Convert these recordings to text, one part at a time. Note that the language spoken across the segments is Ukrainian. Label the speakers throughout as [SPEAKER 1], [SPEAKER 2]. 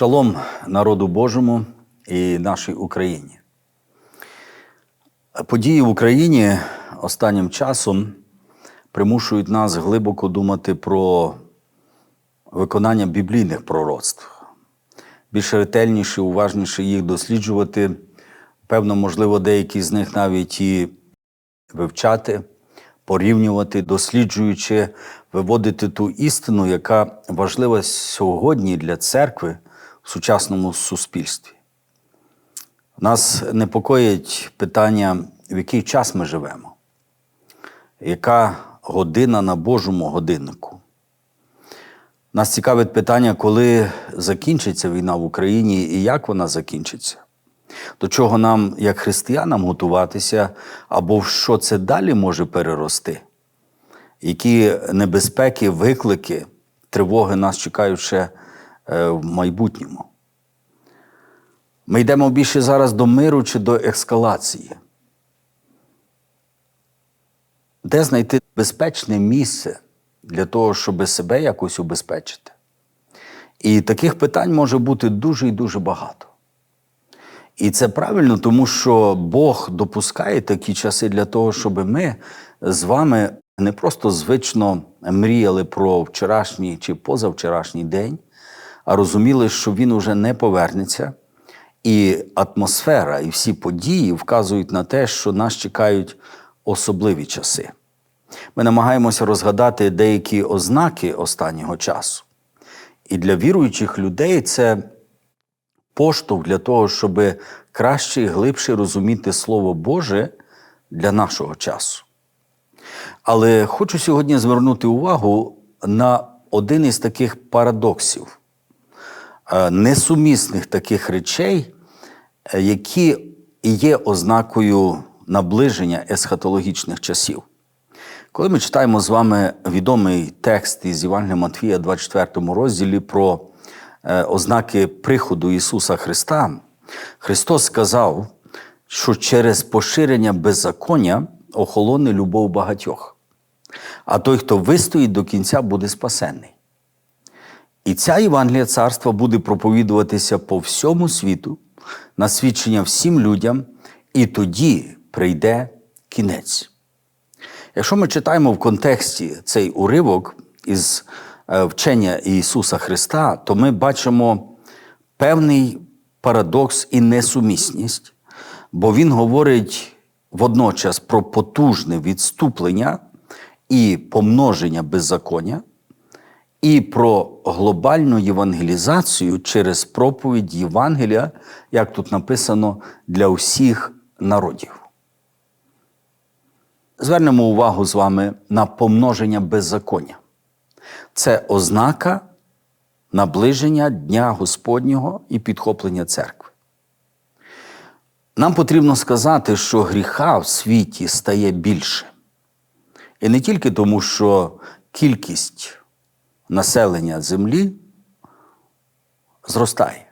[SPEAKER 1] Шалом народу Божому і нашій Україні. Події в Україні останнім часом примушують нас глибоко думати про виконання біблійних пророцтв. Більш ретельніше, уважніше їх досліджувати. Певно, можливо, деякі з них навіть і вивчати, порівнювати, досліджуючи, виводити ту істину, яка важлива сьогодні для церкви в сучасному суспільстві. Нас непокоїть питання, в який час ми живемо, яка година на Божому годиннику. Нас цікавить питання, коли закінчиться війна в Україні і як вона закінчиться. До чого нам, як християнам, готуватися, або в що це далі може перерости? Які небезпеки, виклики, тривоги нас чекають ще в майбутньому? Ми йдемо більше зараз до миру чи до ескалації? Де знайти безпечне місце для того, щоб себе якось убезпечити? І таких питань може бути дуже і дуже багато. І це правильно, тому що Бог допускає такі часи для того, щоб ми з вами не просто звично мріяли про вчорашній чи позавчорашній день, а розуміли, що він уже не повернеться. І атмосфера, і всі події вказують на те, що нас чекають особливі часи. Ми намагаємося розгадати деякі ознаки останнього часу. І для віруючих людей це поштовх для того, щоб краще і глибше розуміти Слово Боже для нашого часу. Але хочу сьогодні звернути увагу на один із таких парадоксів, несумісних таких речей, е, які є ознакою наближення есхатологічних часів. Коли ми читаємо з вами відомий текст із Євангелія Матвія, 24 розділі про е, ознаки приходу Ісуса Христа, Христос сказав, що через поширення беззаконня охолоне любов багатьох, а той, хто вистоїть до кінця, буде спасенний. І ця Євангелія царства буде проповідуватися по всьому світу, на свідчення всім людям, і тоді прийде кінець. Якщо ми читаємо в контексті цей уривок із е, вчення Ісуса Христа, то ми бачимо певний парадокс і несумісність, бо Він говорить водночас про потужне відступлення і помноження беззаконня, і про глобальну євангелізацію через проповідь Євангелія, як тут написано, для усіх народів. Звернемо увагу з вами на помноження беззаконня. Це ознака наближення Дня Господнього і підхоплення церкви. Нам потрібно сказати, що гріха в світі стає більше. І не тільки тому, що кількість населення землі зростає.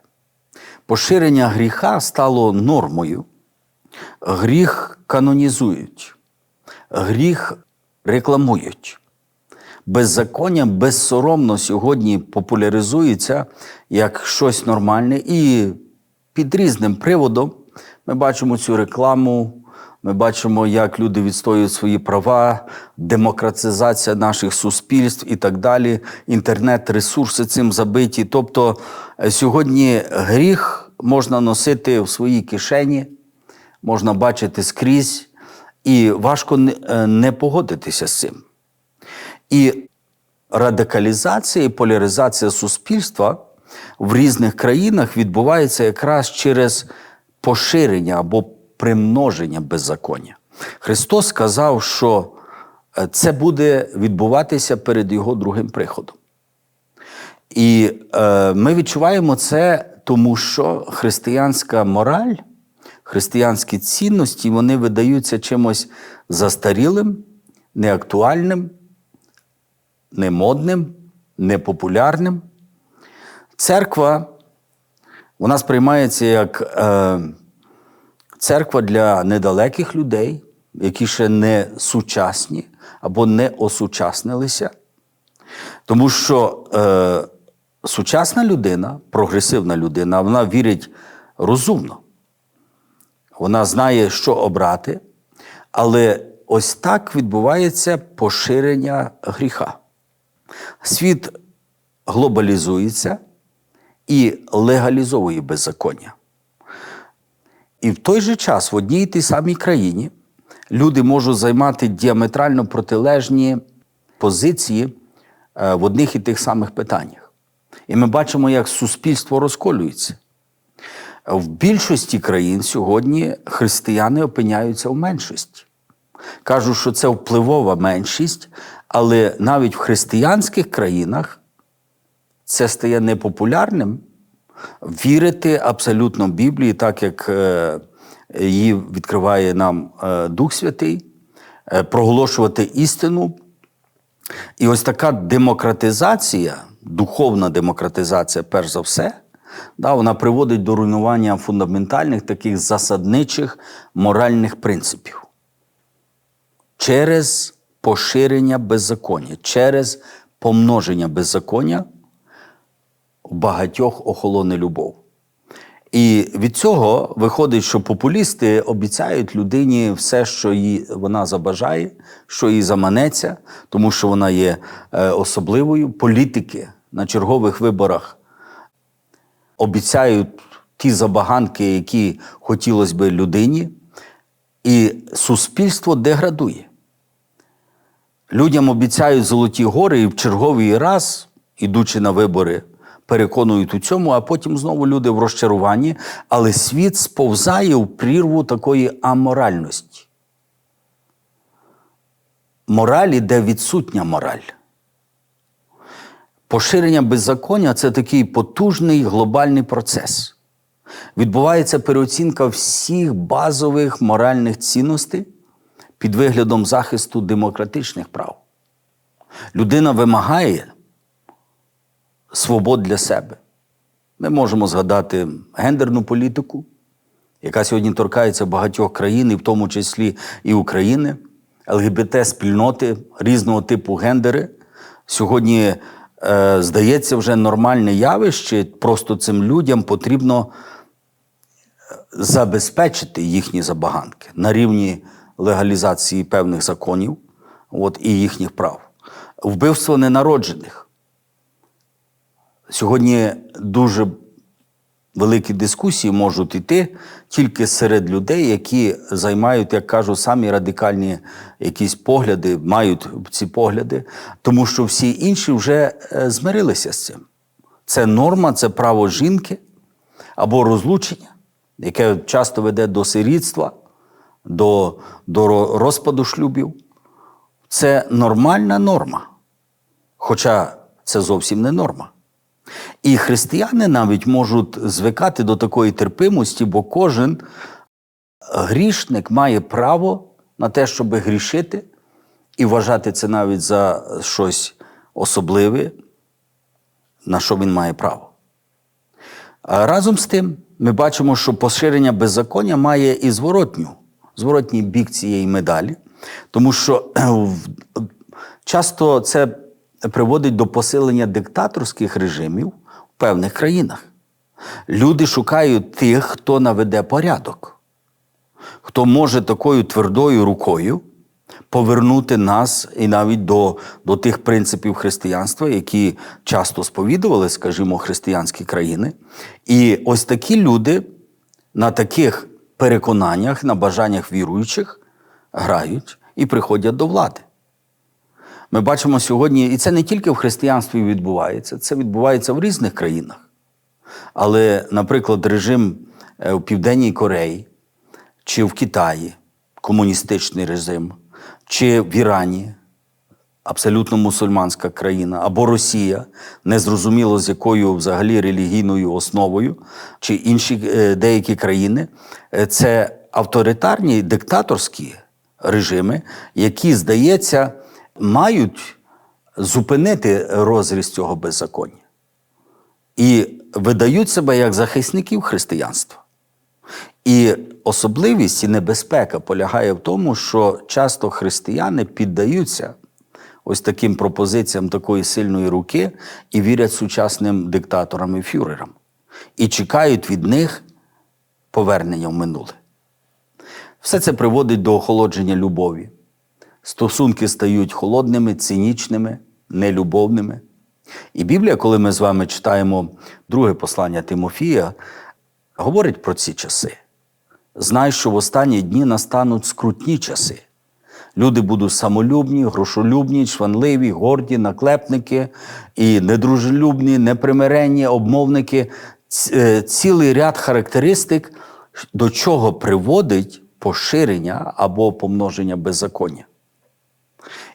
[SPEAKER 1] Поширення гріха стало нормою, гріх канонізують, гріх рекламують. Беззаконня безсоромно сьогодні популяризується як щось нормальне, і під різним приводом ми бачимо цю рекламу. Ми бачимо, як люди відстоюють свої права, демократизація наших суспільств і так далі. Інтернет-ресурси цим забиті. Тобто сьогодні гріх можна носити в своїй кишені, можна бачити скрізь, і важко не погодитися з цим. І радикалізація і поляризація суспільства в різних країнах відбувається якраз через поширення або примноження беззаконня. Христос сказав, що це буде відбуватися перед Його другим приходом. І е, ми відчуваємо це, тому що християнська мораль, християнські цінності вони видаються чимось застарілим, неактуальним, немодним, непопулярним. Церква, вона сприймається як е, церква для недалеких людей, які ще не сучасні або не осучаснилися. Тому що е, сучасна людина, прогресивна людина, вона вірить розумно. Вона знає, що обрати, але ось так відбувається поширення гріха. Світ глобалізується і легалізовує беззаконня. І в той же час в одній і тій самій країні люди можуть займати діаметрально протилежні позиції е, в одних і тих самих питаннях. І ми бачимо, як суспільство розколюється. В більшості країн сьогодні християни опиняються в меншості. Кажуть, що це впливова меншість, але навіть в християнських країнах це стає непопулярним вірити абсолютно Біблії, так як е, її відкриває нам е, Дух Святий, е, проголошувати істину. І ось така демократизація, духовна демократизація, перш за все, да, вона приводить до руйнування фундаментальних таких засадничих моральних принципів через поширення беззаконня, через помноження беззаконня в багатьох охолоне любов. І від цього виходить, що популісти обіцяють людині все, що їй вона забажає, що їй заманеться, тому що вона є е, особливою. Політики на чергових виборах обіцяють ті забаганки, які хотілося би людині, і суспільство деградує. Людям обіцяють золоті гори і в черговий раз, ідучи на вибори, переконують у цьому, а потім знову люди в розчаруванні, але світ сповзає в прірву такої аморальності. Моралі, де відсутня мораль. Поширення беззаконня це такий потужний глобальний процес. Відбувається переоцінка всіх базових моральних цінностей під виглядом захисту демократичних прав. Людина вимагає свобод для себе. Ми можемо згадати гендерну політику, яка сьогодні торкається багатьох країн, і в тому числі і України, ЛГБТ-спільноти різного типу гендери. Сьогодні, е, здається, вже нормальне явище. Просто цим людям потрібно забезпечити їхні забаганки на рівні легалізації певних законів от, і їхніх прав. Вбивство ненароджених. Сьогодні дуже великі дискусії можуть йти тільки серед людей, які займають, як кажу, самі радикальні якісь погляди, мають ці погляди, тому що всі інші вже е, змирилися з цим. Це норма, це право жінки або розлучення, яке часто веде до сирітства, до, до розпаду шлюбів. Це нормальна норма. Хоча це зовсім не норма. І християни навіть можуть звикати до такої терпимості, бо кожен грішник має право на те, щоб грішити, і вважати це навіть за щось особливе, на що він має право. Разом з тим, ми бачимо, що поширення беззаконня має і зворотню, зворотній бік цієї медалі, тому що часто це приводить до посилення диктаторських режимів в певних країнах. Люди шукають тих, хто наведе порядок, хто може такою твердою рукою повернути нас і навіть до, до тих принципів християнства, які часто сповідували, скажімо, християнські країни. І ось такі люди на таких переконаннях, на бажаннях віруючих грають і приходять до влади. Ми бачимо сьогодні, і це не тільки в християнстві відбувається, це відбувається в різних країнах. Але, наприклад, режим е, в Південній Кореї чи в Китаї, комуністичний режим, чи в Ірані, абсолютно мусульманська країна, або Росія, незрозуміло з якою взагалі релігійною основою, чи інші е, деякі країни, е, це авторитарні диктаторські режими, які, здається, мають зупинити розріз цього беззаконня і видають себе як захисників християнства. І особливість і небезпека полягає в тому, що часто християни піддаються ось таким пропозиціям такої сильної руки і вірять сучасним диктаторам і фюрерам. І чекають від них повернення в минуле. Все це приводить до охолодження любові. Стосунки стають холодними, цинічними, нелюбовними. І Біблія, коли ми з вами читаємо друге послання Тимофія, говорить про ці часи. Знай, що в останні дні настануть скрутні часи. Люди будуть самолюбні, грошолюбні, чванливі, горді, наклепники і недружелюбні, непримиренні, обмовники. Е, Цілий ряд характеристик, до чого приводить поширення або помноження беззаконня.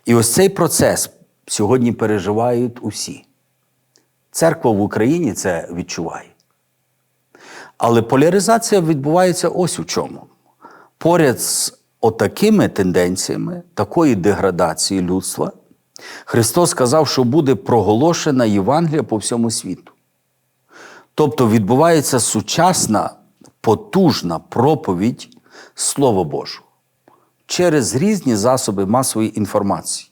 [SPEAKER 1] І ось цей процес сьогодні переживають усі. Церква в Україні це відчуває. Але поляризація відбувається ось у чому. Поряд з отакими тенденціями, такої деградації людства, Христос сказав, що буде проголошена Євангелія по всьому світу. Тобто відбувається сучасна, потужна проповідь Слова Божого через різні засоби масової інформації.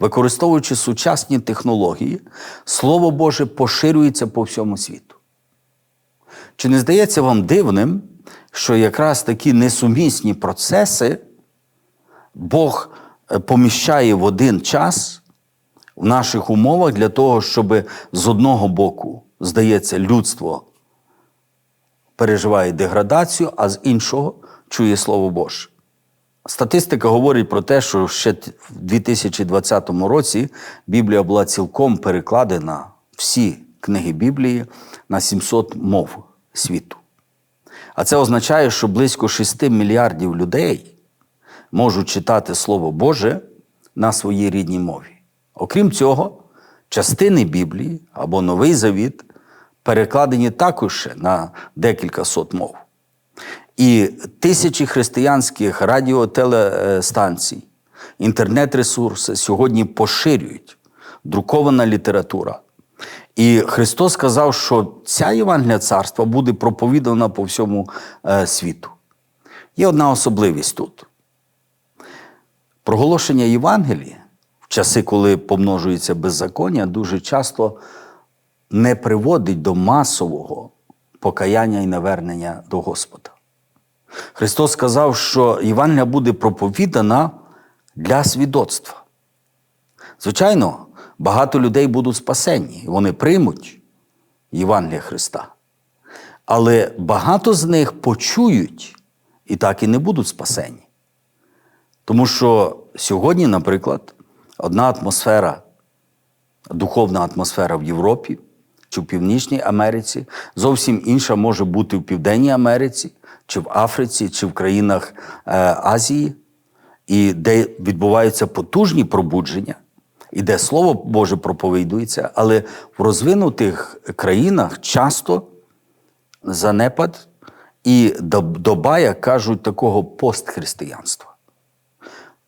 [SPEAKER 1] Використовуючи сучасні технології, Слово Боже поширюється по всьому світу. Чи не здається вам дивним, що якраз такі несумісні процеси Бог е, поміщає в один час в наших умовах для того, щоб з одного боку, здається, людство переживає деградацію, а з іншого чує Слово Боже. Статистика говорить про те, що ще в 2020 році Біблія була цілком перекладена всі книги Біблії на 700 мов світу. А це означає, що близько 6 мільярдів людей можуть читати Слово Боже на своїй рідній мові. Окрім цього, частини Біблії або Новий Завіт перекладені також на декілька сот мов. І тисячі християнських радіотелестанцій, інтернет-ресурси сьогодні поширюють друкована література. І Христос сказав, що ця Євангелія царства буде проповідана по всьому е, світу. Є одна особливість тут. Проголошення Євангелії в часи, коли помножується беззаконня, дуже часто не приводить до масового покаяння і навернення до Господа. Христос сказав, що Євангелія буде проповідана для свідоцтва. Звичайно, багато людей будуть спасені, вони приймуть Євангелія Христа. Але багато з них почують і так і не будуть спасені. Тому що сьогодні, наприклад, одна атмосфера, духовна атмосфера в Європі чи в Північній Америці, зовсім інша може бути в Південній Америці, чи в Африці, чи в країнах е, Азії, і де відбуваються потужні пробудження, і де Слово Боже проповідується, але в розвинутих країнах часто занепад і доб- доба, як кажуть, такого постхристиянства.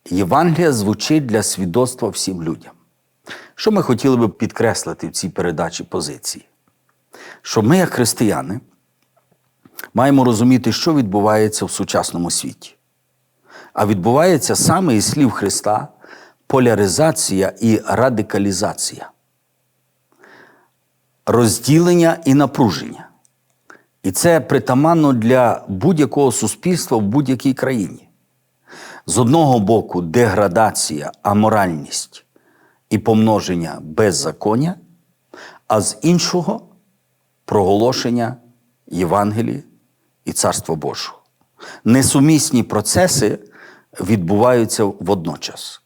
[SPEAKER 1] Євангелія звучить для свідоцтва всім людям. Що ми хотіли би підкреслити в цій передачі позиції? Що ми, як християни, маємо розуміти, що відбувається в сучасному світі. А відбувається саме із слів Христа поляризація і радикалізація, розділення і напруження. І це притаманно для будь-якого суспільства в будь-якій країні. З одного боку, деградація, аморальність і помноження беззаконня, а з іншого проголошення Євангелії і Царства Божого. Несумісні процеси відбуваються водночас.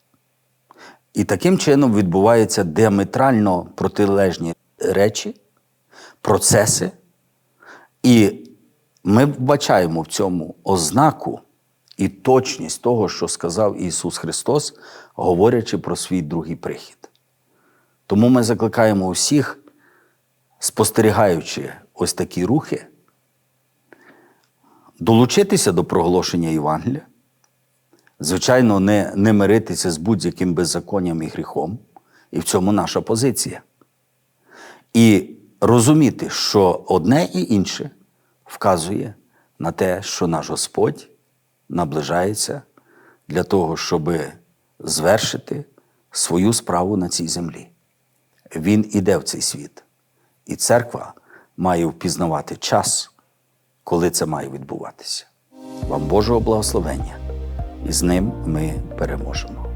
[SPEAKER 1] І таким чином відбуваються діаметрально протилежні речі, процеси, і ми вбачаємо в цьому ознаку і точність того, що сказав Ісус Христос, говорячи про свій другий прихід. Тому ми закликаємо усіх, спостерігаючи ось такі рухи, долучитися до проголошення Євангелія, звичайно, не, не миритися з будь-яким беззаконням і гріхом, і в цьому наша позиція. І розуміти, що одне і інше вказує на те, що наш Господь наближається для того, щоб звершити свою справу на цій землі. Він іде в цей світ. І церква має впізнавати час, коли це має відбуватися. Вам Божого благословення, і з ним ми переможемо.